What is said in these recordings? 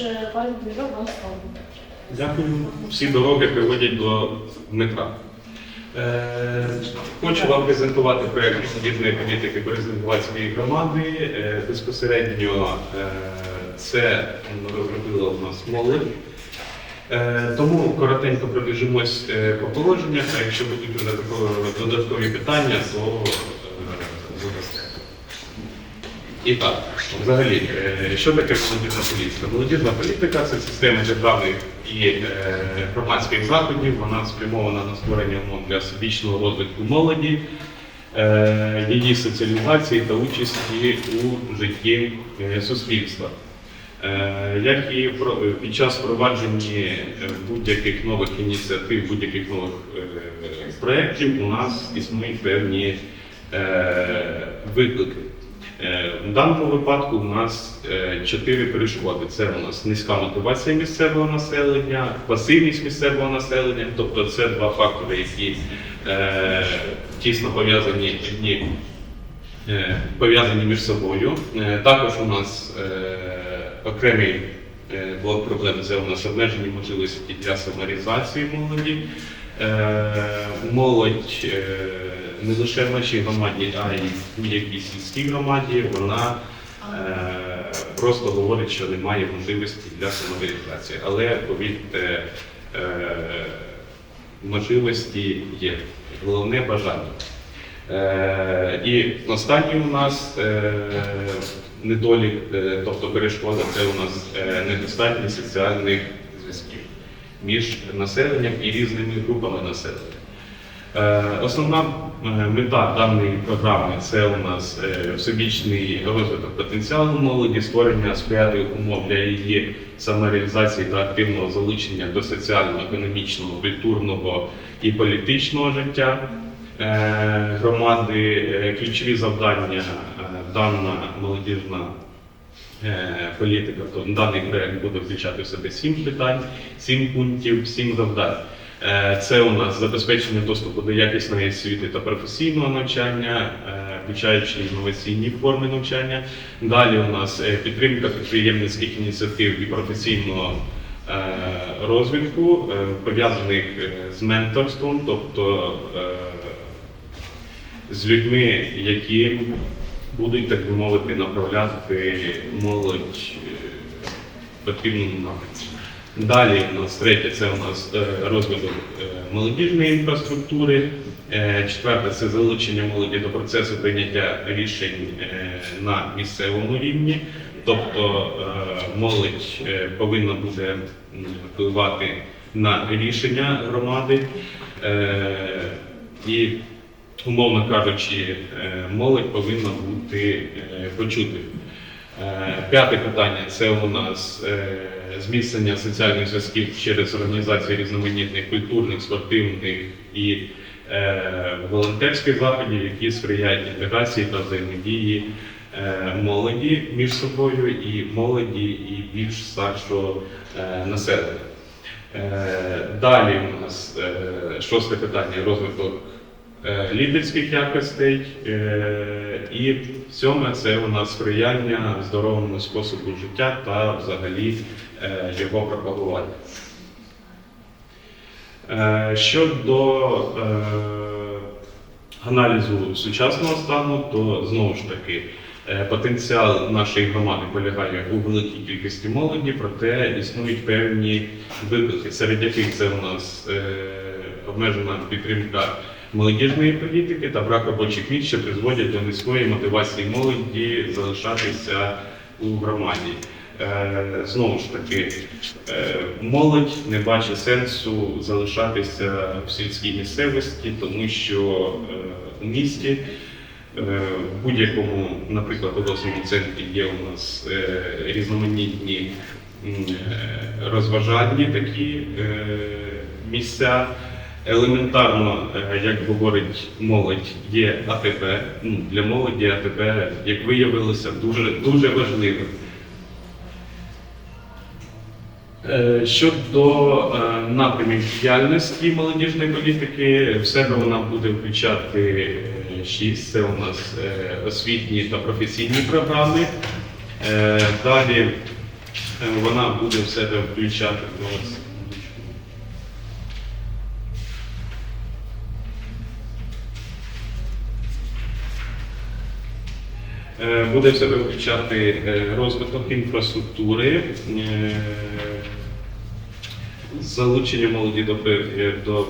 е, пане Дмитро, вам слово. Дякую. Всі дороги приводять до Дмитра. Е, хочу вам презентувати проєкт міжнародної політики Березенківської громади. Е, безпосередньо е, це розробила у нас молодь. Е, тому коротенько пробіжимось е, по положеннях, а якщо будуть додаткові- питання, то е. І так, взагалі, е, що таке молодіжна політика? Молодіжна політика це система державних і е, громадських заходів. Вона спрямована на створення умов для всебічного розвитку молоді, е, її соціалізації та участі у житті суспільства. Як і під час впровадження будь-яких нових ініціатив, будь-яких нових проєктів у нас існують певні виклики. Е, В даному випадку у нас е, чотири перешкоди. Це у нас низька мотивація місцевого населення, пасивність місцевого населення, тобто це два фактори, які е, тісно пов'язані одні е, пов'язані між собою. Е, Також у нас е, окремий е, блок проблем це у нас обмежені можливості для саморізації молоді. Е, Молодь е, не лише в нашій громаді, а й в будь-якій сільській громаді, вона е, просто говорить, що немає можливості для самореалізації. Але повірте, е, можливості є. Головне бажання. Е, І останній у нас е, недолік, е, тобто перешкода, це у нас е, недостатність соціальних зв'язків між населенням і різними групами населення. Е, Основна е, мета даної програми це у нас е, всебічний розвиток потенціалу молоді, створення сприятливих умов для її самореалізації та активного залучення до соціально-економічного, культурного і політичного життя громади. Ключові завдання дана молодіжна політика, то даний проект буде включати в себе сім питань, сім пунктів, сім завдань. Е, Це у нас забезпечення доступу до якісної освіти та професійного навчання, е, включаючи інноваційні форми навчання. Далі у нас е, підтримка підприємницьких ініціатив і професійного розвитку, пов'язаних з менторством, тобто з людьми, які будуть, так би мовити, направляти молодь потрібному напрямку. Далі у нас третє це у нас е, розвиток е, молодіжної інфраструктури. Е, Четверте це залучення молоді до процесу прийняття рішень на місцевому рівні. Тобто молодь повинна буде впливати на рішення громади. І умовно кажучи, молодь повинна бути почутою. Е, П'яте питання це у нас зміцнення соціальних зв'язків через організацію різноманітних культурних, спортивних і е, волонтерських заходів, які сприяють інтеграції та взаємодії е, молоді між собою і молоді і більш старшого е, населення. Е, Далі у нас е, шосте питання розвиток е, лідерських якостей. Е, І сьоме це у нас сприяння здоровому способу життя та взагалі е, його пропагування. Е, Щодо е, аналізу сучасного стану, то знову ж таки е, потенціал нашої громади полягає у великій кількості молоді, проте існують певні виклики, серед яких це у нас е, обмежена підтримка молодіжної політики та брак робочих місць, що призводять до низької мотивації молоді залишатися у громаді. Е, Знову ж таки, е, молодь не бачить сенсу залишатися в сільській місцевості, тому що е, у місті в будь-якому, наприклад, обласному центрі є у нас різноманітні розважальні такі місця. Елементарно, як говорить молодь, є. Ну, Для молоді АТП, як виявилося, дуже, дуже важливим. Щодо е, напрямів діяльності молодіжної політики, в себе вона буде включати е, шість. Це у нас е, освітні та професійні програми. Е, Далі Е, Вона буде в себе включати. Е, Буде в себе включати е, розвиток інфраструктури, е, залучення молоді до, е, до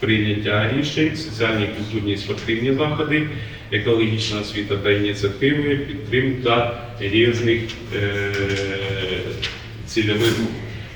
прийняття рішень, соціальні, культурні спортивні заходи, екологічна освіта та ініціативи, підтримка різних е, цільових.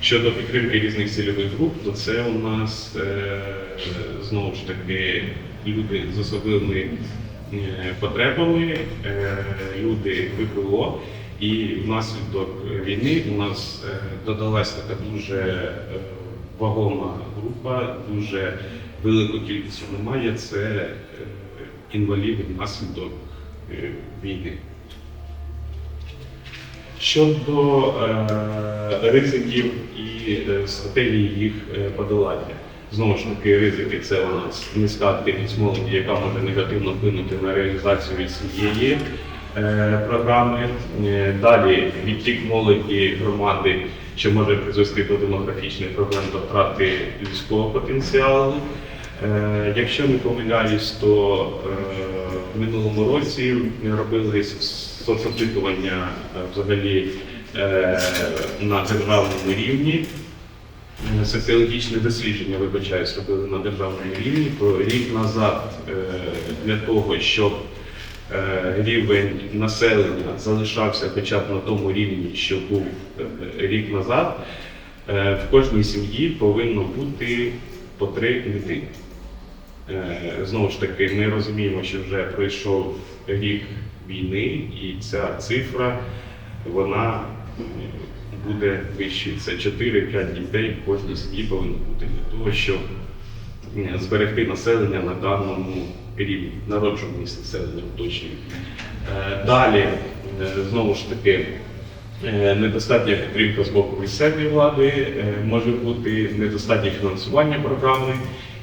Щодо підтримки різних цільових груп, то це у нас е, знову ж таки люди з особливими е, потребами, е, люди ВПО. І внаслідок війни у нас е, додалась така дуже вагома група, дуже велику кількість немає. Це е, інваліди внаслідок е, війни. Щодо е, ризиків і е, стратегії їх подолання. Знову ж таки, ризики це у нас низька активність молоді, яка може негативно вплинути на реалізацію цієї е, програми. Далі відтік молоді громади, що може призвести до демографічних проблем та втрати людського потенціалу. Е, Якщо не помиляюсь, то е, в минулому році робили соцопитування е, взагалі на державному рівні. Соціологічне дослідження, вибачаюсь, робили на державному рівні. Рік назад для того, щоб рівень населення залишався хоча б на тому рівні, що був е, рік назад, е, в кожній сім'ї повинно бути по три дитини. Е, Знову ж таки, ми розуміємо, що вже пройшов рік війни, і ця цифра вона е, буде вищою. Це 4-5 дітей в кожній сім'ї повинно бути для того, щоб е, зберегти населення на даному рівні, народжуваність населення уточнюю. Е, Далі, е, знову ж таки, Е, Недостатня підтримка з боку місцевої влади, може бути недостатнє фінансування програми,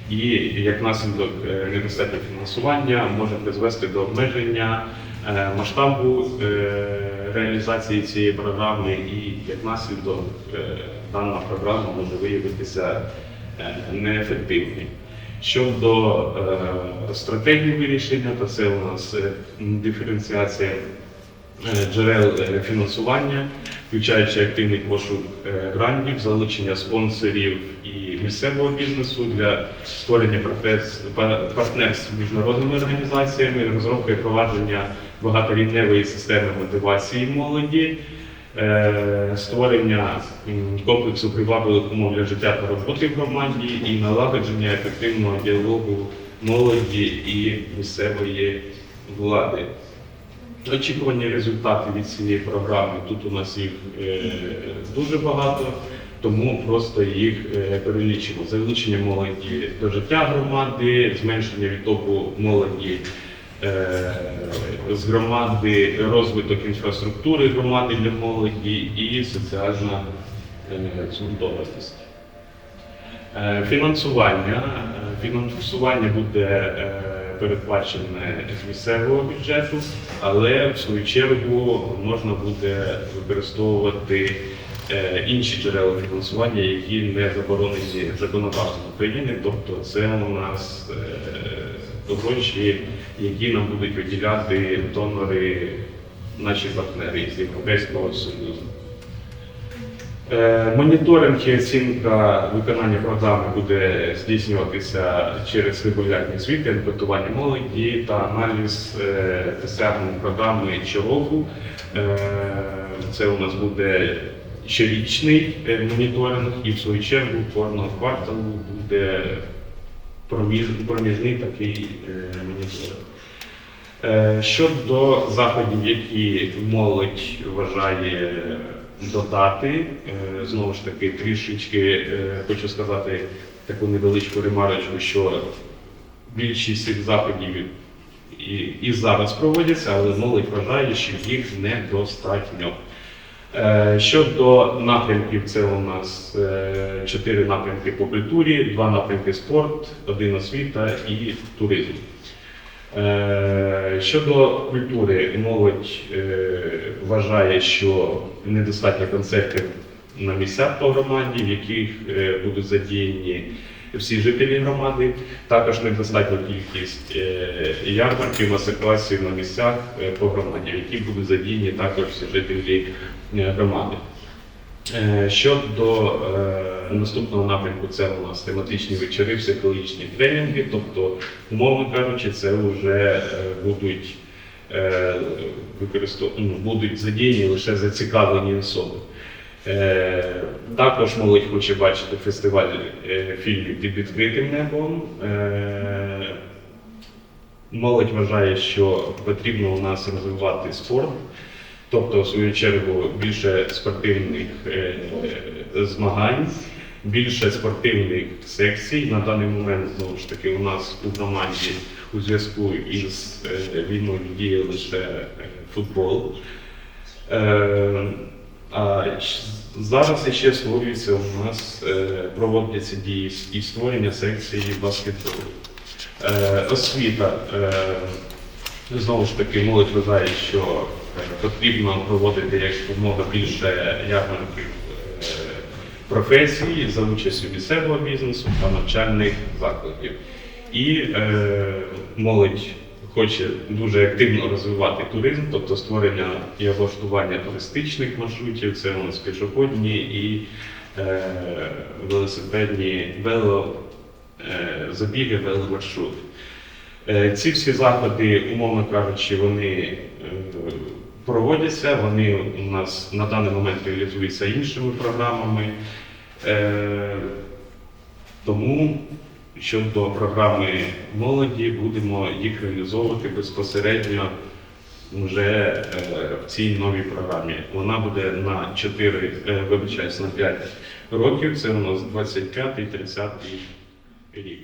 і як наслідок недостатнє фінансування може призвести до обмеження масштабу реалізації цієї програми, і як наслідок дана програма може виявитися неефективною. Щодо е, стратегії вирішення, то це у нас е, диференціація е, джерел фінансування, включаючи активний пошук грантів, залучення спонсорів і місцевого бізнесу для створення партнерств з міжнародними організаціями, розробка і провадження багаторівневої системи мотивації молоді. Е, Створення комплексу привабливих умов для життя та роботи в громаді і налагодження ефективного діалогу молоді і місцевої влади. Очікувані результати від цієї програми. Тут у нас їх е, дуже багато, тому просто їх е, перелічимо. Залучення молоді до життя громади, зменшення відтоку молоді з громади, розвиток інфраструктури громади для молоді і соціальна е, згуртованість. Е, Фінансування. Е, Фінансування буде е, передбачене з місцевого бюджету, але в свою чергу можна буде використовувати е, інші джерела фінансування, які не заборонені законодавством України. Тобто це у нас е, гроші, які нам будуть виділяти донори, наші партнери з Європейського Союзу. Е, Моніторинг і оцінка виконання програми буде здійснюватися через регулярні звіти, анкетування молоді та аналіз е, досягнень програми щороку. Е, Це у нас буде щорічний моніторинг, і в свою чергу кожного кварталу буде проміж- проміжний такий е, моніторинг. Е, Щодо заходів, які молодь вважає додати, е, знову ж таки, трішечки хочу сказати таку невеличку ремарочку, що більшість цих заходів і, і зараз проводяться, але молодь вважає, що їх недостатньо. Е, Щодо напрямків, це у нас е, чотири напрямки по культурі, два напрямки спорт, один освіта і туризм. Е, Щодо культури, молодь вважає, що недостатньо концертів на місцях по громаді, в яких будуть задіяні всі жителі громади. Також недостатня кількість е, ярмарків, мастер-класів на місцях е, по громаді, яких будуть задіяні також всі жителі е, громади. Щодо наступного напрямку, це у нас тематичні вечори, психологічні тренінги, тобто, умовно кажучи, це вже будуть, ну, будуть задіяні лише зацікавлені особи. Е, Також молодь хоче бачити фестиваль е, фільмів під відкритим небом. Е, Молодь вважає, що потрібно у нас розвивати спорт, тобто, в свою чергу, більше спортивних змагань, більше спортивних секцій. На даний момент знову ж таки у нас у громаді у зв'язку із війною діє лише футбол. А зараз ще створюється у нас, е, проводяться дії і створення секції баскетболу. Е, Освіта. Е, Знову ж таки, молодь вважає, що потрібно проводити як якомога більше ярмарків професій за участю місцевого бізнесу та навчальних закладів. І молодь хоче дуже активно розвивати туризм, тобто створення і облаштування туристичних маршрутів, це у нас пішохідні і е, велосипедні вело, е, забіги, веломаршрути. Е, Ці всі заходи, умовно кажучи, вони е, проводяться, вони у нас на даний момент реалізуються іншими програмами. Е, Тому щодо програми молоді будемо їх реалізовувати безпосередньо вже е, в цій новій програмі. Вона буде на 4, е, вибачаюсь, на 5 років. Це у нас 25-30 рік.